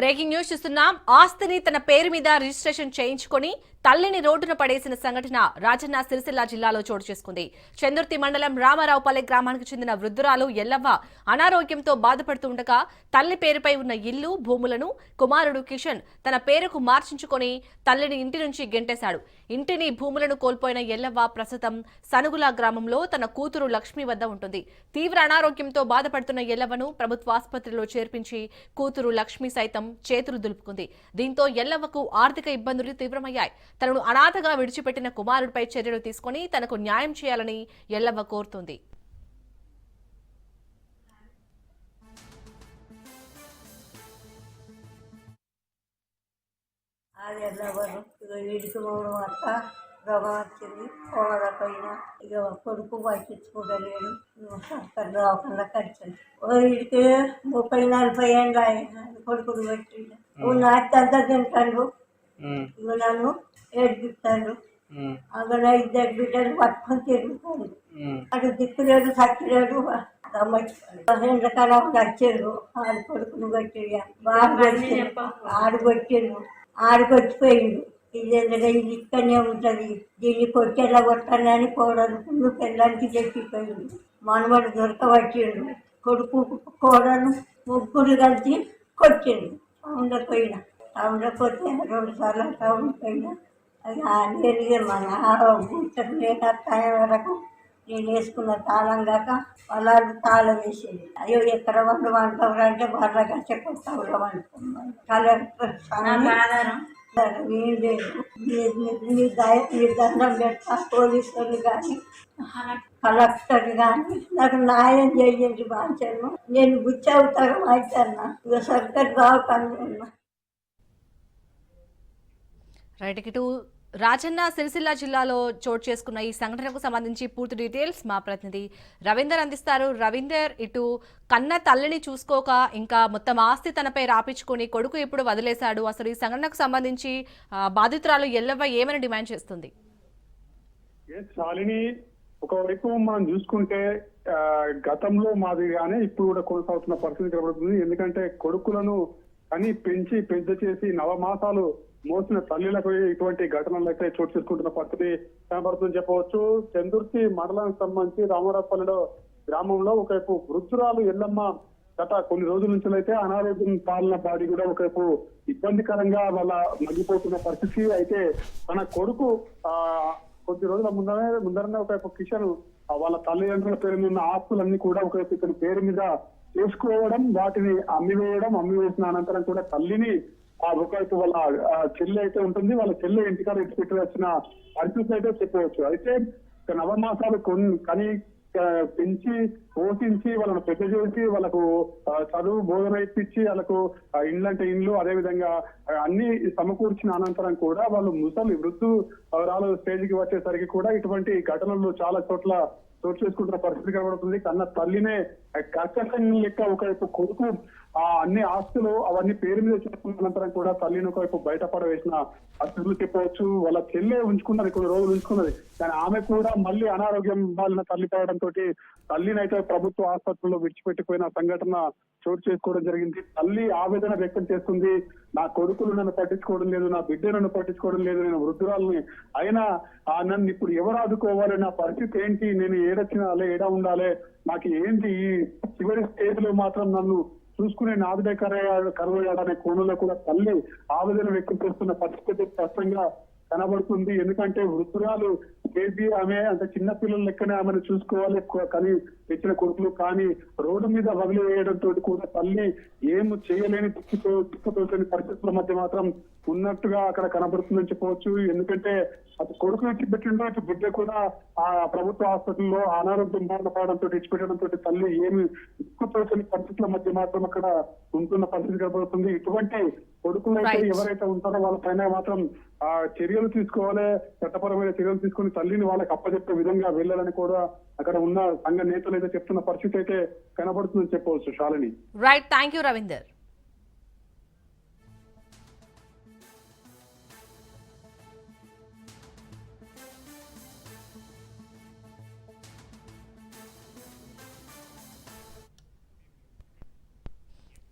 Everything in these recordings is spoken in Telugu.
బ్రేకింగ్ న్యూస్ చూస్తున్నాం. ఆస్తిని తన పేరు మీద రిజిస్ట్రేషన్ చేయించుకొని తల్లిని రోడ్డున పడేసిన సంఘటన రాజన్న సిరిసిల్ల జిల్లాలో చోటు చేసుకుంది. చందుర్తి మండలం రామారావుపల్లె గ్రామానికి చెందిన వృద్ధురాలు ఎల్లవ్వ అనారోగ్యంతో బాధపడుతూ ఉండగా తల్లి పేరుపై ఉన్న ఇల్లు భూములను కుమారుడు కిషన్ తన పేరుకు మార్చించుకొని తల్లిని ఇంటి నుంచి గెంటేశాడు. ఇంటిని భూములను కోల్పోయిన ఎల్లవ్వ ప్రస్తుతం సనుగుల గ్రామంలో తన కూతురు లక్ష్మి వద్ద ఉంటుంది. తీవ్ర అనారోగ్యంతో బాధపడుతున్న ఎల్లవ్వను ప్రభుత్వ ఆసుపత్రిలో చేర్పించి కూతురు లక్ష్మి సైతం చేతులు దులుపుకుంది. దీంతో ఎల్లవ్వకు ఆర్థిక ఇబ్బందులు తీవ్రమయ్యాయి. తనను అనాథగా విడిచిపెట్టిన కుమారుడిపై చర్యలు తీసుకుని తనకు న్యాయం చేయాలని ఎల్లవ్వ కోరుతుంది. అది ఎవరు ఇక వీడికి మూడు అత్త రోగం వచ్చింది కోమల పైన. ఇక కొడుకు పట్టించుకోగలేడు సర్కారు దవాఖాన ఖర్చు వీడికి ముప్పై నలభై ఏళ్ళు ఆయన కొడుకులు పెట్టి నా అత్త తింటాడు. ఇక నన్ను ఏడిపిస్తాడు అక్కడ ఇద్దరు బిడ్డలు పట్టుకొని తిరుగుతాడు అటు దిక్కులేడు సచ్చిలేడు ఎండకాలం వచ్చారు ఆడు కొడుకును కొట్టి బాగా ఆడు కొట్టిండు ఆడికొచ్చిపోయిండు ఇది ఎందుకంటే ఇది ఇక్కడనే ఉంటుంది? దీన్ని కొట్టేలా కొట్టాలని కోడలు నువ్వు పిల్లలకి చెప్పిపోయిండు మనవడు దొరకబట్టిండు. కొడుకు కోడలు ముగ్గురు కలిసి కొట్టిండు. టౌన్లో పోయిన టౌన్లో పోతే రెండు సార్లు టౌన్ పోయినా అది నేను మన కూర్చొని లేక టైం వరకు నేను వేసుకున్న తాళం కాక వాళ్ళు తాళం వేసేది. అయ్యో ఎక్కడ వాళ్ళు వంటలు అంటే వాళ్ళ గచ్చ కొత్తలో వండుకున్నాను కలెక్టర్ స్వామి ఏం లేదు మీ- మీ- మీ దయ మీ దండం పెడతా పోలీసులు కానీ కలెక్టర్ కానీ నాకు న్యాయం చేయండి బాధ్యను నేను బుచ్చి అవుతాను అవుతాను ఇక సర్కారు బాగుపడి రైట్ ఇటు రాజన్న సిరిసిల్ల జిల్లాలో చోటు చేసుకున్న ఈ సంఘటనకు సంబంధించి పూర్తి డీటెయిల్స్ మా ప్రతినిధి రవీందర్ అందిస్తారు. రవీందర్ ఇటు కన్న తల్లిని చూసుకోక ఇంకా మొత్తం ఆస్తి తనపై రాపించుకొని కొడుకు ఇప్పుడు వదిలేశాడు? అసలు ఈ సంఘటనకు సంబంధించి బాధితురాలు ఎల్లవ్వ ఏమని డిమాండ్ చేస్తుంది? శాలిని ఒకవైపు మనం చూసుకుంటే గతంలో మాదిరిగానే ఇప్పుడు కూడా కొనసాగుతున్న పరిస్థితి కనబడుతుంది. ఎందుకంటే కొడుకులను అని పెంచి పెద్ద చేసి నవమాసాలు మోసిన తల్లులకు ఇటువంటి ఘటనలు అయితే చోటు చేసుకుంటున్న పరిస్థితి కనబడుతుందని చెప్పవచ్చు. చందుర్తి మండలానికి సంబంధించి రామరాపల్లిలో గ్రామంలో ఒకవైపు వృద్ధురాలు ఎల్లమ్మ గత కొన్ని రోజుల నుంచి అయితే అనారోగ్యం పాలన బాడీ కూడా ఒకవైపు ఇబ్బందికరంగా వాళ్ళ మగ్గిపోతున్న పరిస్థితి. అయితే తన కొడుకు ఆ కొద్ది రోజుల ముందరే ముందరనే ఒకవైపు కిషన్ వాళ్ళ తల్లిదండ్రుల పేరు మీద ఉన్న ఆస్తులన్నీ కూడా ఒకవైపు ఇతని పేరు మీద చేసుకోవడం వాటిని అమ్మివేయడం అమ్మివేసిన అనంతరం కూడా తల్లిని ఆ ఒకవైపు వాళ్ళ ఆ, చెల్లి అయితే ఉంటుంది వాళ్ళ చెల్లి ఇంటికాడ ఇటు పెట్టి వచ్చిన పరిస్థితులు అయితే చెప్పవచ్చు. అయితే నవమాసాలు కొన్ని కని పెంచి పోషించి వాళ్ళని పెద్ద చేసి వాళ్ళకు చదువు బోధన ఇప్పించి వాళ్ళకు ఇండ్లు ఇండ్లంటే ఇండ్లు అదే విధంగా అన్ని సమకూర్చిన అనంతరం కూడా వాళ్ళు ముసలి వృద్ధు రాలు స్టేజ్కి వచ్చేసరికి కూడా ఇటువంటి ఘటనలు చాలా చోట్ల చోటు చేసుకుంటున్న పరిస్థితి కనబడుతుంది. కన్న తల్లినే కర్కశం లెక్క ఒకవైపు కొడుకు ఆ అన్ని ఆస్తులు అవన్నీ పేరు మీద చేసుకున్న అనంతరం కూడా తల్లిని ఒకవైపు బయటపడవేసిన పరిస్థితులు చెప్పవచ్చు వాళ్ళ చెల్లే ఉంచుకున్నది కొన్ని రోజులు ఉంచుకున్నది. కానీ ఆమె కూడా మళ్ళీ అనారోగ్యం బాలిన తల్లి కావడం తోటి తల్లిని అయితే ప్రభుత్వ ఆసుపత్రిలో విడిచిపెట్టిపోయిన సంఘటన చోటు చేసుకోవడం జరిగింది. తల్లి ఆవేదన వ్యక్తం చేస్తుంది నా కొడుకులు నన్ను పట్టించుకోవడం లేదు నా బిడ్డ నన్ను పట్టించుకోవడం లేదు నేను వృద్ధురాలని. అయినా ఆ నన్ను ఇప్పుడు ఎవరు ఆదుకోవాలి నా పరిస్థితి ఏంటి? నేను ఏడొచ్చినాలే ఏడా ఉండాలి? నాకు ఏంటి ఈ చివరి స్టేజ్లో మాత్రం నన్ను చూసుకునే నాదుడే కరయ్య అనే కోణంలో కూడా తల్లి ఆవేదన వ్యక్తం చేస్తున్న పరిస్థితి స్పష్టంగా కనబడుతుంది. ఎందుకంటే వృద్ధురాలు బేబీ ఆమె అంటే చిన్న పిల్లల లెక్కనే ఆమెను చూసుకోవాలి. కానీ తెచ్చిన కొడుకులు కానీ రోడ్డు మీద వదిలివేయడంతో కూడా తల్లి ఏం చేయలేని దుఃఖితో దిక్కుతోచని పరిస్థితుల మధ్య మాత్రం ఉన్నట్టుగా అక్కడ కనబడుతుందని చెప్పవచ్చు. ఎందుకంటే అటు కొడుకు ఇచ్చిపెట్టిండో అటు బిడ్డ కూడా ఆ ప్రభుత్వ హాస్పిటల్లో అనారోగ్యం బాధపడడంతో ఇచ్చిపెట్టడంతో తల్లి ఏమి దిక్కుతోచని పరిస్థితుల మధ్య మాత్రం అక్కడ ఉంటున్న పరిస్థితి కనబడుతుంది. ఇటువంటి కొడుకులు అయితే Right. ఎవరైతే ఉంటారో వాళ్ళ పైన మాత్రం ఆ చర్యలు తీసుకోవాలి చట్టపరమైన చర్యలు తీసుకుని తల్లిని వాళ్ళకి అప్పచెప్పే విధంగా వెళ్ళాలని కూడా అక్కడ ఉన్న సంఘ నేతలు అయితే చెప్తున్న పరిస్థితి అయితే కనబడుతుందని చెప్పవచ్చు Shalini. Right thank you Ravinder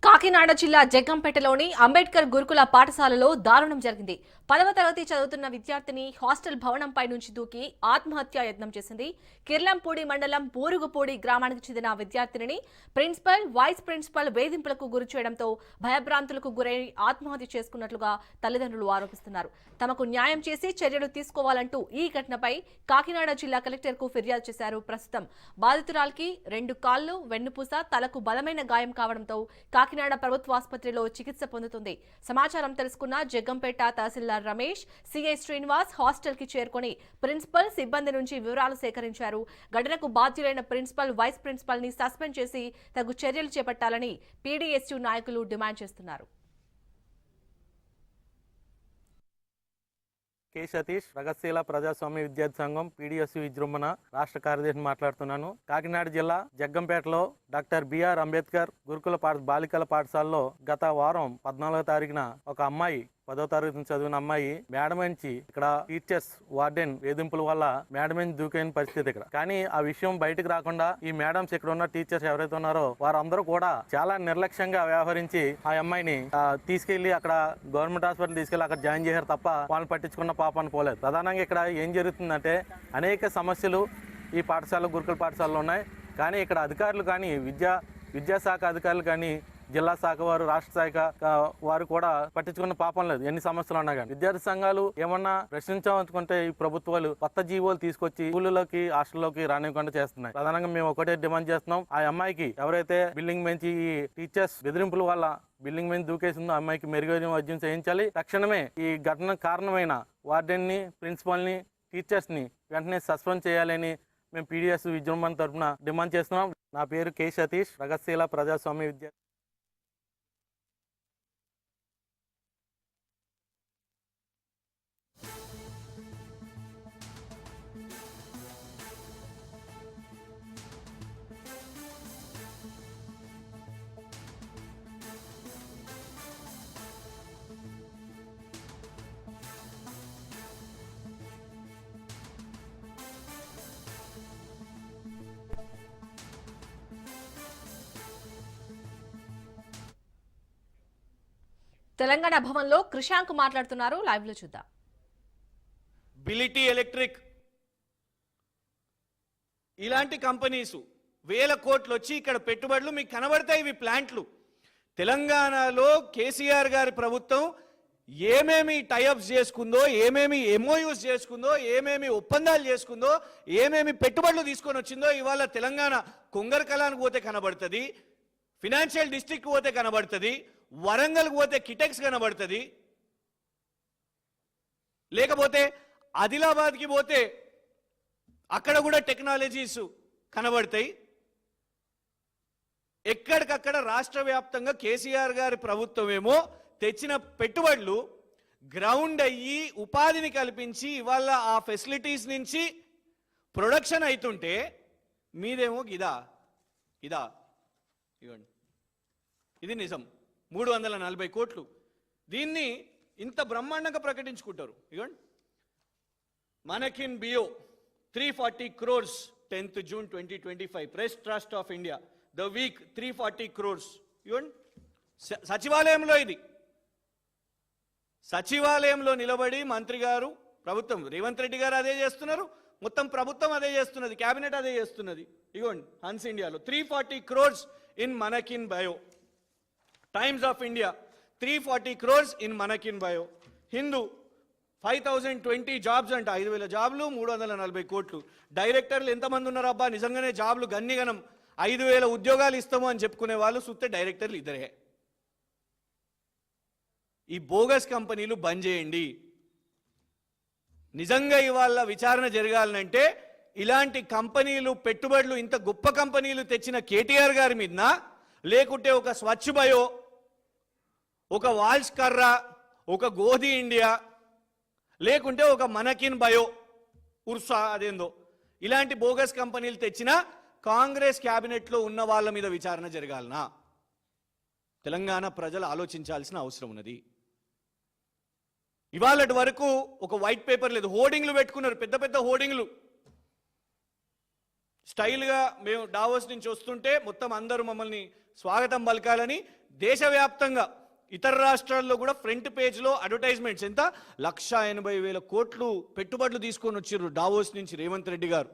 Kakinada జిల్లా జగ్గంపేటలోని అంబేద్కర్ గురుకుల పాఠశాలలో దారుణం జరిగింది. పదవ తరగతి చదువుతున్న విద్యార్థిని హాస్టల్ భవనంపై నుంచి దూకి ఆత్మహత్యా యత్నం చేసింది. కిర్లంపూడి మండలం బోరుగుపూడి గ్రామానికి చెందిన విద్యార్థినిని ప్రిన్సిపల్ వైస్ ప్రిన్సిపల్ వేధింపులకు గురి చేయడంతో భయభ్రాంతులకు గురై ఆత్మహత్య చేసుకున్నట్లుగా తల్లిదండ్రులు ఆరోపిస్తున్నారు. తమకు న్యాయం చేసి చర్యలు తీసుకోవాలంటూ ఈ ఘటనపై కాకినాడ జిల్లా కలెక్టర్కు ఫిర్యాదు చేశారు. ప్రస్తుతం బాధితురాలికి రెండు కాళ్ళు వెన్నుపూస తలకు బలమైన గాయం కావడంతో కాకినాడ ప్రభుత్వ ఆసుపత్రిలో చికిత్స పొందుతుంది. సమాచారం తెలుసుకున్న జగ్గంపేట తహసీల్దార్ రమేష్ సిఐ శ్రీనివాస్ హాస్టల్కి చేరుకొని ప్రిన్సిపల్ సిబ్బంది నుంచి వివరాలు సేకరించారు. ఘటనకు బాధ్యులైన ప్రిన్సిపల్ వైస్ ప్రిన్సిపల్ని సస్పెండ్ చేసి తగు చర్యలు చేపట్టాలని పీడీఎస్యూ నాయకులు డిమాండ్ చేస్తున్నారు. కె సతీష్ ప్రగతిశీల ప్రజాస్వామ్య విద్యార్థి సంఘం పీడిఎస్ విజృంభణ రాష్ట్ర కార్యదర్శి మాట్లాడుతున్నాను. కాకినాడ జిల్లా జగ్గంపేటలో డాక్టర్ బిఆర్ అంబేద్కర్ గురుకుల పాఠ బాలికల పాఠశాలలో గత వారం పద్నాలుగో తారీఖున ఒక అమ్మాయి పదో తరగతి నుంచి చదివిన అమ్మాయి మేడం నుంచి ఇక్కడ టీచర్స్ వార్డెన్ వేధింపుల వల్ల మేడం నుంచి దూకైన పరిస్థితి ఇక్కడ. కానీ ఆ విషయం బయటకు రాకుండా ఈ మేడమ్స్ ఇక్కడ ఉన్న టీచర్స్ ఎవరైతే ఉన్నారో వారందరూ కూడా చాలా నిర్లక్ష్యంగా వ్యవహరించి ఆ అమ్మాయిని తీసుకెళ్ళి అక్కడ గవర్నమెంట్ హాస్పిటల్ తీసుకెళ్ళి అక్కడ జాయిన్ చేశారు తప్ప వాళ్ళని పట్టించుకున్న పాపాన్ని పోలేదు ప్రధానంగా ఇక్కడ ఏం జరుగుతుందంటే అనేక సమస్యలు ఈ పాఠశాల గురుకుల పాఠశాలలో ఉన్నాయి. కానీ ఇక్కడ అధికారులు కానీ విద్యా విద్యాశాఖ అధికారులు కానీ జిల్లా శాఖ వారు రాష్ట్ర శాఖ వారు కూడా పట్టించుకున్న పాపం లేదు. ఎన్ని సమస్యలు ఉన్నా కానీ విద్యార్థి సంఘాలు ఏమన్నా ప్రశ్నించాలనుకుంటే ఈ ప్రభుత్వాలు కొత్త జీవోలు తీసుకొచ్చి స్కూళ్ళలోకి హాస్టల్లోకి రానివ్వకుండా చేస్తున్నాయి. ప్రధానంగా మేము ఒకటే డిమాండ్ చేస్తున్నాం. ఆ అమ్మాయికి ఎవరైతే బిల్డింగ్ పెంచి ఈ టీచర్స్ బెదిరింపుల వల్ల బిల్డింగ్ మీద దూకేసిందో అమ్మాయికి మెరుగైన వైద్యం చేయించాలి. తక్షణమే ఈ ఘటన కారణమైన వార్డెన్ని ప్రిన్సిపాల్ని టీచర్స్ని వెంటనే సస్పెండ్ చేయాలని మేము పీడిఎస్ విజృంభణ తరఫున డిమాండ్ చేస్తున్నాం. నా పేరు కే. సతీష్ ప్రగతిశీల ప్రజాస్వామ్య విద్య తెలంగాణ భవన్లో కృషాంక్ మాట్లాడుతున్నారు. లైవ్లో చూద్దాం. బిలిటీ ఎలక్ట్రిక్ ఇలాంటి కంపెనీస్ వేల కోట్లు వచ్చి ఇక్కడ పెట్టుబడులు మీకు కనబడతాయి ఇవి ప్లాంట్లు. తెలంగాణలో కేసీఆర్ గారి ప్రభుత్వం ఏమేమి టైఅప్స్ చేసుకుందో ఏమేమి ఎంఓయూస్ చేసుకుందో ఏమేమి ఒప్పందాలు చేసుకుందో ఏమేమి పెట్టుబడులు తీసుకొని వచ్చిందో ఇవాళ తెలంగాణ కొంగరకలానికి పోతే కనబడుతుంది. ఫినాన్షియల్ డిస్ట్రిక్ట్ పోతే కనబడుతుంది. వరంగల్కి పోతే కిటెక్స్ కనబడుతుంది. లేకపోతే ఆదిలాబాద్కి పోతే అక్కడ కూడా టెక్నాలజీస్ కనబడతాయి. ఎక్కడికక్కడ రాష్ట్ర వ్యాప్తంగా కేసీఆర్ గారి ప్రభుత్వం ఏమో తెచ్చిన పెట్టుబడులు గ్రౌండ్ అయ్యి ఉపాధిని కల్పించి ఇవాళ ఆ ఫెసిలిటీస్ నుంచి ప్రొడక్షన్ అవుతుంటే మీదేమో ఇదా ఇదా ఇవ్వండి. ఇది నిజం. మూడు వందల నలభై కోట్లు. దీన్ని ఇంత బ్రహ్మాండంగా ప్రకటించుకుంటారు. ఇగోండి. మనకిన్ బియో three forty crores tenth June twenty twenty five Press Trust of India the Week three forty crores. ఇవ్వండి సచివాలయంలో ఇది. సచివాలయంలో నిలబడి మంత్రి గారు ప్రభుత్వం రేవంత్ రెడ్డి గారు అదే చేస్తున్నారు. మొత్తం ప్రభుత్వం అదే చేస్తున్నది. క్యాబినెట్ అదే చేస్తున్నది. ఇగోండి. హన్స్ ఇండియాలో త్రీ ఫార్టీ క్రోర్స్ ఇన్ మనకిన్ bio. Times of India three forty crores in మనకిన్ bio Hindu five thousand twenty jobs అంట. ఐదు వేల జాబ్లు మూడు వందల నలభై కోట్లు. డైరెక్టర్లు ఎంతమంది ఉన్నారు అబ్బా? నిజంగానే జాబ్లు గన్నిగనం. ఐదు వేల ఉద్యోగాలు ఇస్తాము అని చెప్పుకునే వాళ్ళు సుత్తే డైరెక్టర్లు ఇద్దరే. ఈ బోగస్ కంపెనీలు బంద్ చేయండి. నిజంగా ఇవాళ విచారణ జరగాలనంటే ఇలాంటి కంపెనీలు పెట్టుబడులు ఇంత గొప్ప కంపెనీలు తెచ్చిన కేటీఆర్ గారి మీద లేకుంటే ఒక స్వచ్ఛ బయో ఒక వాల్స్ కర్రా ఒక గోధి ఇండియా లేకుంటే ఒక మనకిన్ బయో ఉర్సా అదేందో ఇలాంటి బోగస్ కంపెనీలు తెచ్చిన కాంగ్రెస్ క్యాబినెట్లో ఉన్న వాళ్ళ మీద విచారణ జరగాలనా? తెలంగాణ ప్రజలు ఆలోచించాల్సిన అవసరం ఉన్నది. ఇవాళటి వరకు ఒక వైట్ పేపర్ లేదు. హోర్డింగ్లు పెట్టుకున్నారు పెద్ద పెద్ద హోర్డింగ్లు. స్టైల్గా మేము డావోస్ నుంచి వస్తుంటే మొత్తం అందరూ మమ్మల్ని స్వాగతం పలకాలని దేశవ్యాప్తంగా ఇతర రాష్ట్రాల్లో కూడా ఫ్రంట్ పేజ్లో అడ్వర్టైజ్మెంట్స్ ఎంత? లక్ష ఎనభై వేల కోట్లు పెట్టుబడులు తీసుకొని వచ్చిర్రు డావోస్ నుంచి రేవంత్ రెడ్డి గారు.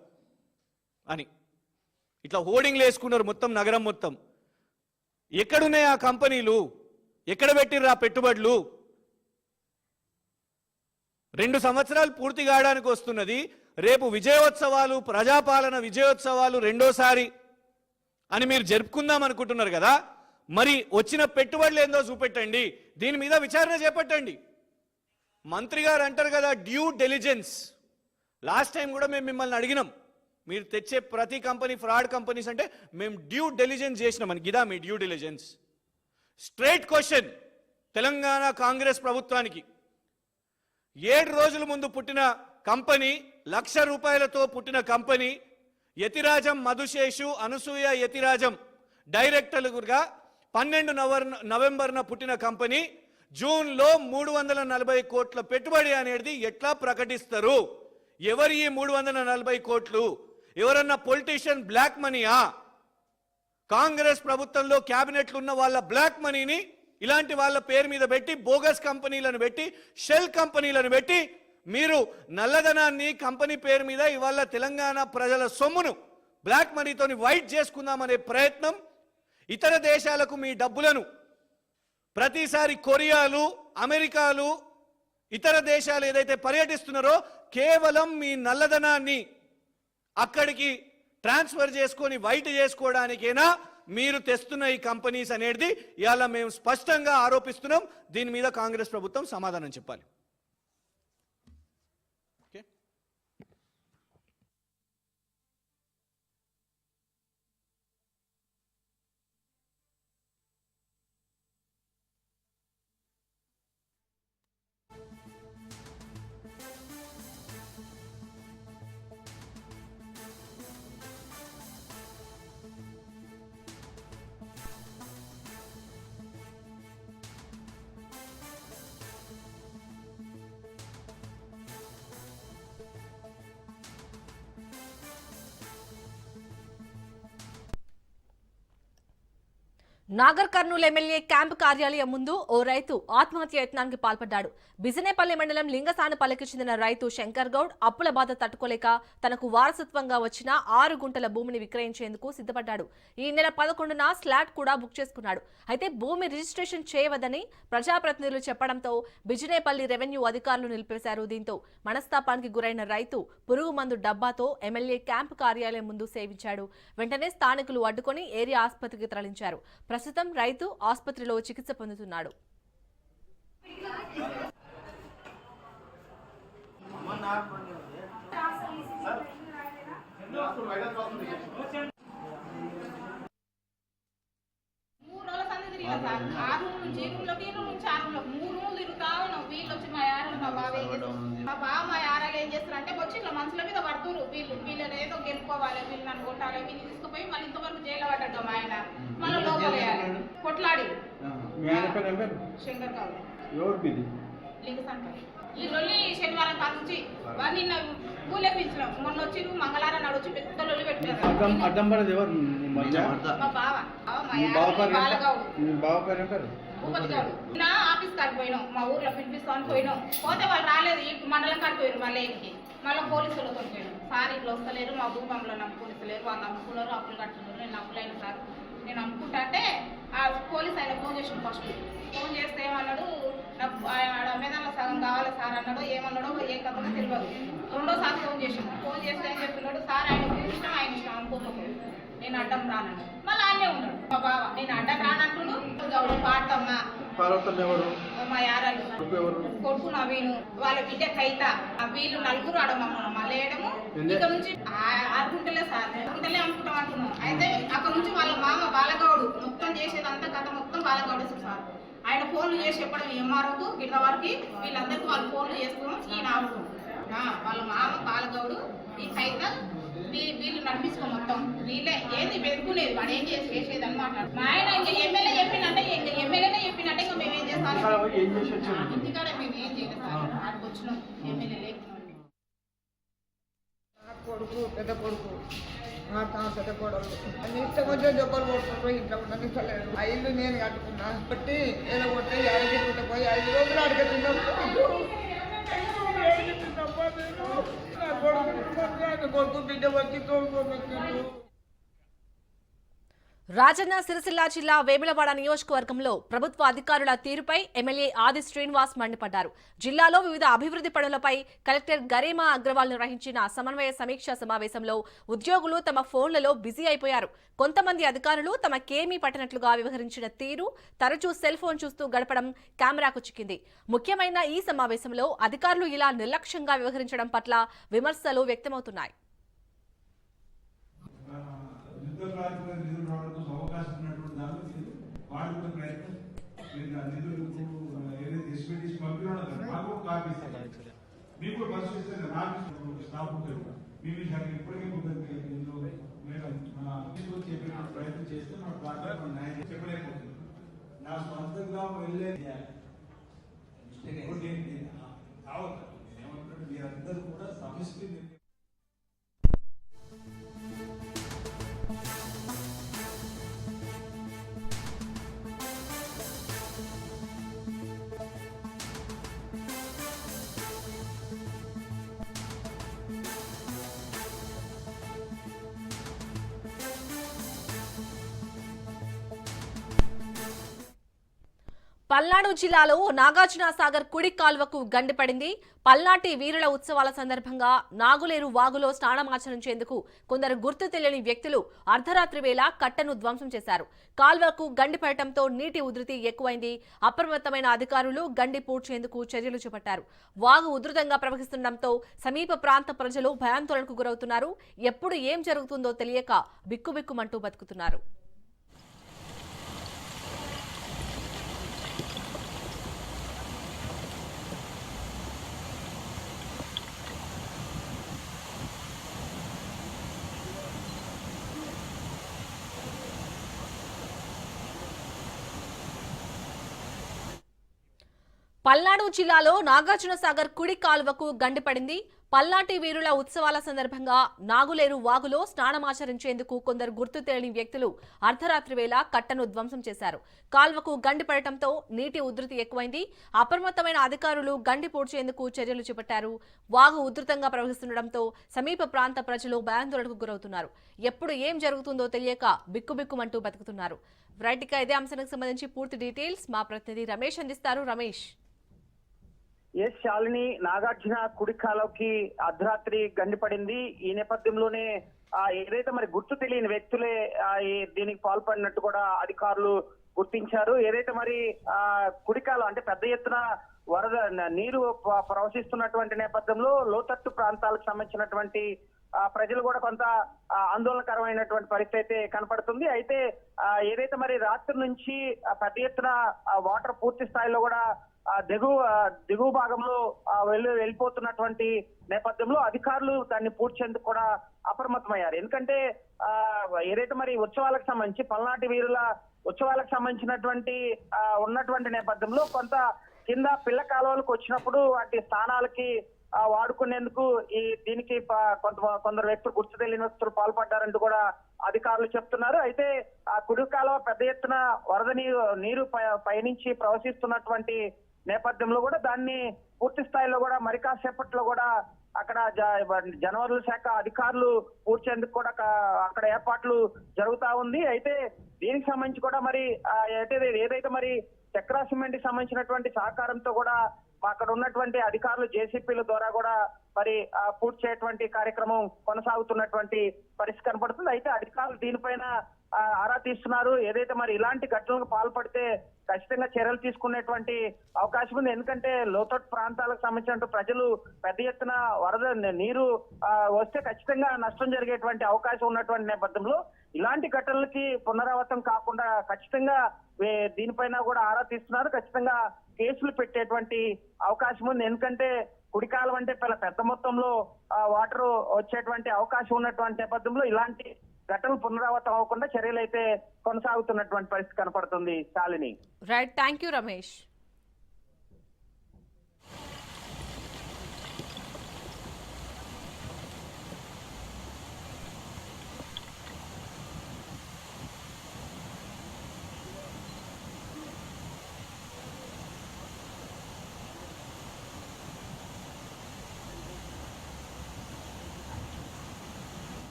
అని. ఇట్లా హోర్డింగ్లు వేసుకున్నారు మొత్తం నగరం మొత్తం. ఎక్కడున్నాయి ఆ కంపెనీలు? ఎక్కడ పెట్టిర్రు ఆ పెట్టుబడులు? రెండు సంవత్సరాలు పూర్తి కావడానికి వస్తున్నది. రేపు విజయోత్సవాలు ప్రజాపాలన విజయోత్సవాలు రెండోసారి అని మీరు జరుపుకుందాం అనుకుంటున్నారు కదా. మరి వచ్చిన పెట్టుబడులు ఏందో చూపెట్టండి. దీని మీద విచారణ చేపట్టండి. మంత్రి గారు అంటారు కదా డ్యూ డెలిజెన్స్ లాస్ట్ టైం కూడా మేము మిమ్మల్ని అడిగినాం. మీరు తెచ్చే ప్రతి కంపెనీ ఫ్రాడ్ కంపెనీస్ అంటే మేము డ్యూ డెలిజెన్స్ చేసినాం అని. గిదా మీ due diligence straight question Telangana Congress ప్రభుత్వానికి. ఏడు రోజుల ముందు పుట్టిన కంపెనీ లక్ష రూపాయలతో పుట్టిన కంపెనీ యతిరాజం మధుశేషు అనసూయ యతిరాజం డైరెక్టర్లుగా పన్నెండు నవర్ నవంబర్న పుట్టిన కంపెనీ జూన్లో మూడు వందల నలభై కోట్ల పెట్టుబడి అనేది ఎట్లా ప్రకటిస్తారు? ఎవరి ఈ మూడు వందల నలభై కోట్లు? ఎవరన్నా పొలిటీషియన్ బ్లాక్ మనీయా? కాంగ్రెస్ ప్రభుత్వంలో క్యాబినెట్లు ఉన్న వాళ్ళ బ్లాక్ మనీని ఇలాంటి వాళ్ళ పేరు మీద పెట్టి బోగస్ కంపెనీలను పెట్టి షెల్ కంపెనీలను పెట్టి మీరు నల్లధనాన్ని కంపెనీ పేరు మీద ఇవాళ తెలంగాణ ప్రజల సొమ్మును బ్లాక్ మనీతోని వైట్ చేసుకుందామనే ప్రయత్నం ఇతర దేశాలకు మీ డబ్బులను ప్రతిసారి కొరియాలు అమెరికాలు ఇతర దేశాలు ఏదైతే పర్యటిస్తున్నారో కేవలం మీ నల్లధనాన్ని అక్కడికి ట్రాన్స్ఫర్ చేసుకొని వైట్ చేసుకోవడానికేనా మీరు తెస్తున్న ఈ కంపెనీస్ అనేది ఇవాళ మేము స్పష్టంగా ఆరోపిస్తున్నాం. దీని మీద కాంగ్రెస్ ప్రభుత్వం సమాధానం చెప్పాలి. నాగర్ కర్నూలు ఎమ్మెల్యే క్యాంపు కార్యాలయం ముందు ఓ రైతు ఆత్మహత్య యత్నానికి పాల్పడ్డాడు. బిజినేపల్లి మండలం లింగసానపల్లికి చెందిన రైతు శంకర్ గౌడ్ అప్పుల బాధ తట్టుకోలేక తనకు వారసత్వంగా వచ్చిన ఆరు గుంటల భూమిని విక్రయించేందుకు సిద్ధపడ్డాడు. ఈ నెల పదకొండున స్లాట్ కూడా బుక్ చేసుకున్నాడు. అయితే భూమి రిజిస్ట్రేషన్ చేయవద్దని ప్రజాప్రతినిధులు చెప్పడంతో బిజినేపల్లి రెవెన్యూ అధికారులు నిలిపేశారు. దీంతో మనస్తాపానికి గురైన రైతు పురుగు మందు డబ్బాతో ఎమ్మెల్యే క్యాంపు కార్యాలయం ముందు సేవించాడు. వెంటనే స్థానికులు అడ్డుకొని ఏరియా ఆసుపత్రికి తరలించారు. ప్రస్తుతం రైతు ఆసుపత్రిలో చికిత్స పొందుతున్నాడు. మా బావ మా అంటే వచ్చి ఇట్లా మనుషుల మీద పడుతురు వీళ్ళు వీళ్ళని ఏదో గెలుపుకోవాలి వీళ్ళు నన్ను కొట్టాలి వీళ్ళు తీసుకుపోయి మళ్ళీ ఇంతవరకు జైల్లో పడ్డాడు మా ఆయన. మళ్ళీ లోపల వేయాలి కొట్లాడి. శంకర్ కావాలి ఈ లొల్లి శనివారం కాదు నుంచి నిన్న ఊలేపించినాం మొన్న వచ్చి మంగళవారం నాడు వచ్చి పెద్ద లొల్లి పెట్టినారు. అడ్డం పడేది ఎవరు? మీ బావ. బాలగౌడు బావ పేరు పేరు నా ఆఫీస్ కాడికి పోయినాం. మా ఊర్లో పిలిపిస్తామని పోయినాం. పోతే వాళ్ళు రాలేదు. ఈ మండలం కాడికి పోయారు మళ్ళీ ఇంటికి. మళ్ళీ పోలీసులతో పోయినాం సార్ ఇట్లా వస్తలేరు. మా భూకంలో నమ్ముకుంటలేరు వాళ్ళు అమ్ముకున్నారు అప్పులు కట్టున్నారు నేను అప్పులైన సార్. నేను అమ్ముకుంటా అంటే ఆ పోలీస్ ఆయన ఫోన్ చేసిన ఫస్ట్ ఫోన్ చేస్తే ఏమన్నాడు? నాకు ఆడ మేదాల్లో సగం కావాలి సార్ అన్నాడు ఏమన్నాడో ఏ కథలో తెలియదు రెండోసారి ఫోన్ చేసిండు. ఫోన్ చేస్తే ఏం చెప్పినాడు సార్ ఆయన ఇష్టం ఆయన ఇష్టం అమ్ముకోకపోయాడు నేను అడ్డం రానన్నాడు మళ్ళీ ఆయనే ఉన్నాడు. మా బావ నేను అడ్డం రానంటుడు. పార్వతం ఎవరు? మా యారాలు. కొడుకు నవీను వాళ్ళ బిడ్డ కైత. ఆ వీళ్ళు నలుగురు ఆడ మమ్మల్ని మళ్ళీ వేయడము ఏంది? ఇక నుంచి గుంటలే సార్. ఆరు గుంటలే అమ్ముకుంటాం అంటున్నాం. అయితే అక్కడ నుంచి వాళ్ళ మామ బాలగౌడు మొత్తం చేసేదంతా కథ మొత్తం బాలగౌడు సార్ ఆయన ఫోన్లు చేసి చెప్పడం ఎంఆర్ఓకు గిట్ల వరకు వీళ్ళందరికీ వాళ్ళు ఫోన్లు చేసుకోవడం ఈయన ఆపు. ఆ, వాళ్ళ మామ బాలగౌడు ఈ కైత వీ- వీళ్ళు నడిపించుకో మొత్తం. వీళ్ళే ఏది వెతుకునేది? వాడు ఏం చేసి చేసేది అని మాట్లాడు. మా ఆయన ఇంకా ఎమ్మెల్యే చెప్పినట్టే ఇంకా ఎమ్మెల్యేనే చెప్పినట్టే ఇంకా మేము ఏం చేస్తాం? ఏం ఇంటికాడ మేము ఏం చేయలేదు సార్ ఆడికి వచ్చినాం. ఎమ్మెల్యే లేకున్నాం నా కొడుకు పెద్ద కొడుకు. మా తాతల గొడవలు అన్ని ఇష్టం వచ్చే జబ్బలు కొట్టుకుంటూ ఇంట్లో ఉండనిస్తలేదు ఆ ఇల్లు నేను కట్టుకున్నా. బట్టి ఏదో కొట్టి అడిగి పోయి ఐదు రోజులు అడిగితున్నాం కొడుకు బిడ్డ వచ్చి తోడుకోబెట్టిండు రాజన్న సిరిసిల్ల జిల్లా వేములవాడ నియోజకవర్గంలో ప్రభుత్వ అధికారుల తీరుపై ఎమ్మెల్యే ఆది శ్రీనివాస్ మండిపడ్డారు. జిల్లాలో వివిధ అభివృద్ధి పనులపై కలెక్టర్ గరీమా అగ్రవాల్ నిర్వహించిన సమన్వయ సమీక్షా సమావేశంలో ఉద్యోగులు తమ ఫోన్లలో బిజీ అయిపోయారు. కొంతమంది అధికారులు తమకేమీ పట్టనట్లుగా వ్యవహరించిన తీరు తరచూ సెల్ ఫోన్ చూస్తూ గడపడం కెమెరాకు చిక్కింది. ముఖ్యమైన ఈ సమావేశంలో అధికారులు ఇలా నిర్లక్ష్యంగా వ్యవహరించడం పట్ల విమర్శలు వ్యక్తమవుతున్నాయి యుద్ధ ప్రాతిపదికన నిధులు రావడం కోసం అవకాశం ఉన్నటువంటి దానిలో మీరు వాడుకునే ప్రయత్నం నిధులకు ఏదైతే కదా. మాకు ఒక కాపీ మీకు కూడా కదా నాకు స్టాఫ్ ఉంటారు కూడా. మీ విషయానికి ఇప్పటికే ఇందులో మేడం మన తీసుకొచ్చి చెప్పే ప్రయత్నం చేస్తే మన పార్టీ మన న్యాయం చెప్పలేకపోతుంది. నా సొంతంగా వెళ్ళే ఇంకోటి ఏంటి? కావద్దు. ఏమంటారు మీరందరూ కూడా సమిష్టి పల్నాడు జిల్లాలో నాగార్జున సాగర్ కుడి కాల్వకు గండిపడింది పల్నాటి వీరుల ఉత్సవాల సందర్భంగా నాగులేరు వాగులో స్నానమాచరించేందుకు కొందరు గుర్తు తెలియని వ్యక్తులు అర్ధరాత్రి వేళ కట్టను ధ్వంసం చేశారు. కాల్వకు గండి పడటంతో నీటి ఉధృతి ఎక్కువైంది. అప్రమత్తమైన అధికారులు గండి పూడ్చేందుకు చర్యలు చేపట్టారు. వాగు ఉధృతంగా ప్రవహిస్తుండటంతో సమీప ప్రాంత ప్రజలు భయాందోళనకు గురవుతున్నారు. ఎప్పుడు ఏం జరుగుతుందో తెలియక బిక్కుబిక్కుమంటూ బతుకుతున్నారు. పల్నాడు జిల్లాలో నాగార్జున సాగర్ కుడి కాలువకు గండిపడింది పల్నాటి వీరుల ఉత్సవాల సందర్భంగా నాగులేరు వాగులో స్నానమాచరించేందుకు కొందరు గుర్తు తెలియని వ్యక్తులు అర్ధరాత్రి వేళ కట్టను ధ్వంసం చేశారు. కాల్వకు గండి పడటంతో నీటి ఉధృతి ఎక్కువైంది. అప్రమత్తమైన అధికారులు గండి పూడ్చేందుకు చర్యలు చేపట్టారు. వాగు ఉధృతంగా ప్రవహిస్తుండటంతో సమీప ప్రాంత ప్రజలు భయాందోళనకు గురవుతున్నారు. ఎప్పుడు ఏం జరుగుతుందో తెలియక బిక్కుబిక్కుమంటూ బతుకుతున్నారు. రైట్ ఇదే అంశానికి సంబంధించి పూర్తి డీటెయిల్స్ మా ప్రతినిధి రమేష్ అందిస్తారు. రమేష్. ఎస్ శాలిని నాగార్జున కుడికాలోకి అర్ధరాత్రి గండిపడింది ఈ నేపథ్యంలోనే ఏదైతే మరి గుర్తు తెలియని వ్యక్తులే దీనికి పాల్పడినట్టు కూడా అధికారులు గుర్తించారు. ఏదైతే మరి ఆ కుడికాలం అంటే పెద్ద ఎత్తున వరద నీరు ప్రవహిస్తున్నటువంటి నేపథ్యంలో లోతట్టు ప్రాంతాలకు సంబంధించినటువంటి ప్రజలు కూడా కొంత ఆందోళనకరమైనటువంటి పరిస్థితి అయితే కనపడుతుంది. అయితే ఏదైతే మరి రాత్రి నుంచి పెద్ద ఎత్తున వాటర్ పూర్తి స్థాయిలో కూడా దిగువ ఆ, దిగువ భాగంలో వెళ్ళి వెళ్ళిపోతున్నటువంటి నేపథ్యంలో అధికారులు దాన్ని పూడ్చేందుకు కూడా అప్రమత్తమయ్యారు. ఎందుకంటే ఆ, ఏదైతే మరి ఉత్సవాలకు సంబంధించి పల్నాటి వీరుల ఉత్సవాలకు సంబంధించినటువంటి ఆ, ఉన్నటువంటి నేపథ్యంలో కొంత కింద పిల్ల కాలువలకు వచ్చినప్పుడు వాటి స్థానాలకి వాడుకునేందుకు ఈ దీనికి ప- కొంత కొందరు వ్యక్తులు గుర్తు తెలియని వ్యక్తులు పాల్పడ్డారంటూ కూడా అధికారులు చెప్తున్నారు. అయితే ఆ కుడి కాలువ పెద్ద ఎత్తున వరద నీరు నీరు పయనించి ప్రవహిస్తున్నటువంటి నేపథ్యంలో కూడా దాన్ని పూర్తి స్థాయిలో కూడా మరి కాసేపట్లో కూడా అక్కడ జనవరుల శాఖ అధికారులు పూడ్చేందుకు కూడా అక్కడ ఏర్పాట్లు జరుగుతా ఉంది. అయితే దీనికి సంబంధించి కూడా మరి అయితే ఏదైతే మరి చక్రా సిమెంట్కి సంబంధించినటువంటి సహకారంతో కూడా అక్కడ ఉన్నటువంటి అధికారులు జేసీపీల ద్వారా కూడా మరి పూర్తి చేయటువంటి కార్యక్రమం కొనసాగుతున్నటువంటి పరిస్థితి కనపడుతుంది. అయితే అధికారులు దీనిపైన ఆరా తీస్తున్నారు. ఏదైతే మరి ఇలాంటి ఘటనలకు పాల్పడితే ఖచ్చితంగా చర్యలు తీసుకునేటువంటి అవకాశం ఉంది. ఎందుకంటే లోతట్టు ప్రాంతాలకు సంబంధించిన ప్రజలు పెద్ద ఎత్తున వరద నీరు వస్తే ఖచ్చితంగా నష్టం జరిగేటువంటి అవకాశం ఉన్నటువంటి నేపథ్యంలో ఇలాంటి ఘటనలకి పునరావృతం కాకుండా ఖచ్చితంగా వే- దీనిపైన కూడా ఆరా తీస్తున్నారు. ఖచ్చితంగా కేసులు పెట్టేటువంటి అవకాశం ఉంది. ఎందుకంటే కుడికాలం అంటే పెద్ద మొత్తంలో వాటర్ వచ్చేటువంటి అవకాశం ఉన్నటువంటి నేపథ్యంలో ఇలాంటి ఘటనలు పునరావృతం అవ్వకుండా చర్యలు అయితే కొనసాగుతున్నటువంటి పరిస్థితి కనపడుతుంది Shalini right thank you Ramesh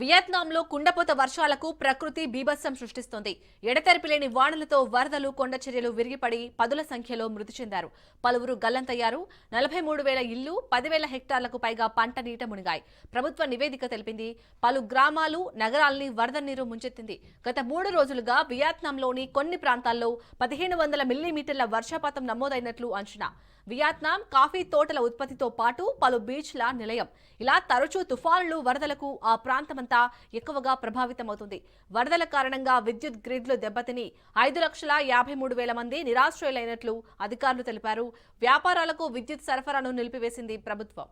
వియత్నాంలో కుండపోత వర్షాలకు ప్రకృతి బీభత్సం సృష్టిస్తోంది. ఎడతెరిపి లేని వానలతో వరదలు కొండచర్యలు విరిగిపడి పదుల సంఖ్యలో మృతి చెందారు. పలువురు గల్లంతయ్యారు. నలభై మూడు వేల ఇళ్ళు పదివేల హెక్టార్లకు పైగా పంట నీట మునిగాయి. ప్రభుత్వ నివేదిక తెలిపింది పలు గ్రామాలు నగరాల్ని వరద నీరు ముంచెత్తింది. గత మూడు రోజులుగా వియత్నాంలోని కొన్ని ప్రాంతాల్లో పదిహేను వందల మిల్లీమీటర్ల వర్షపాతం నమోదైనట్లు అంచనా. వియత్నాం కాఫీ తోటల ఉత్పత్తితో పాటు పలు బీచ్ల నిలయం. ఇలా తరచూ తుఫానులు వరదలకు ఆ ప్రాంతమంతా ఎక్కువగా ప్రభావితమవుతుంది. వరదల కారణంగా విద్యుత్ గ్రిడ్లు దెబ్బతిని ఐదు లక్షల యాభై మూడు వేల మంది నిరాశ్రయులైనట్లు అధికారులు తెలిపారు. వ్యాపారాలకు విద్యుత్ సరఫరాను నిలిపివేసింది ప్రభుత్వం.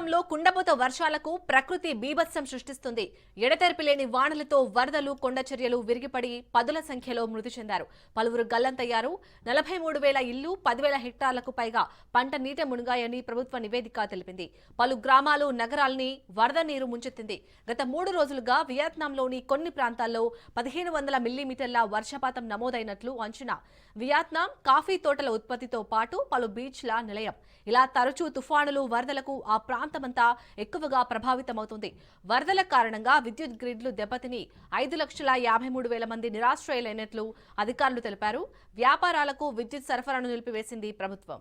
వియత్నాంలో కుండపోత వర్షాలకు ప్రకృతి బీభత్సం సృష్టిస్తుంది. ఎడతెరిపి లేని వానలతో వరదలు కొండ చర్యలు విరిగిపడి పదుల సంఖ్యలో మృతి చెందారు. పలువురు గల్లంతయ్యారు. నలభై మూడు వేల ఇల్లు పదివేల హెక్టార్లకు పైగా పంట నీట మునిగాయని ప్రభుత్వ నివేదిక తెలిపింది. పలు గ్రామాలు నగరాల్ని వరద నీరు ముంచెత్తింది. గత మూడు రోజులుగా వియత్నాంలోని కొన్ని ప్రాంతాల్లో పదిహేను వందల మిల్లీమీటర్ల వర్షపాతం నమోదైనట్లు అంచనా. వియత్నాం కాఫీ తోటల ఉత్పత్తితో పాటు పలు బీచ్ల నిలయం. ఇలా తరచూ తుఫానులు వరదలకు ఆ ప్రాంతమంతా ఎక్కువగా ప్రభావితమవుతుంది. వరదల కారణంగా విద్యుత్ గ్రిడ్లు దెబ్బతిని ఐదు లక్షల యాభై మూడు వేల మంది నిరాశ్రయులైనట్లు అధికారులు తెలిపారు. వ్యాపారాలకు విద్యుత్ సరఫరాను నిలిపివేసింది ప్రభుత్వం.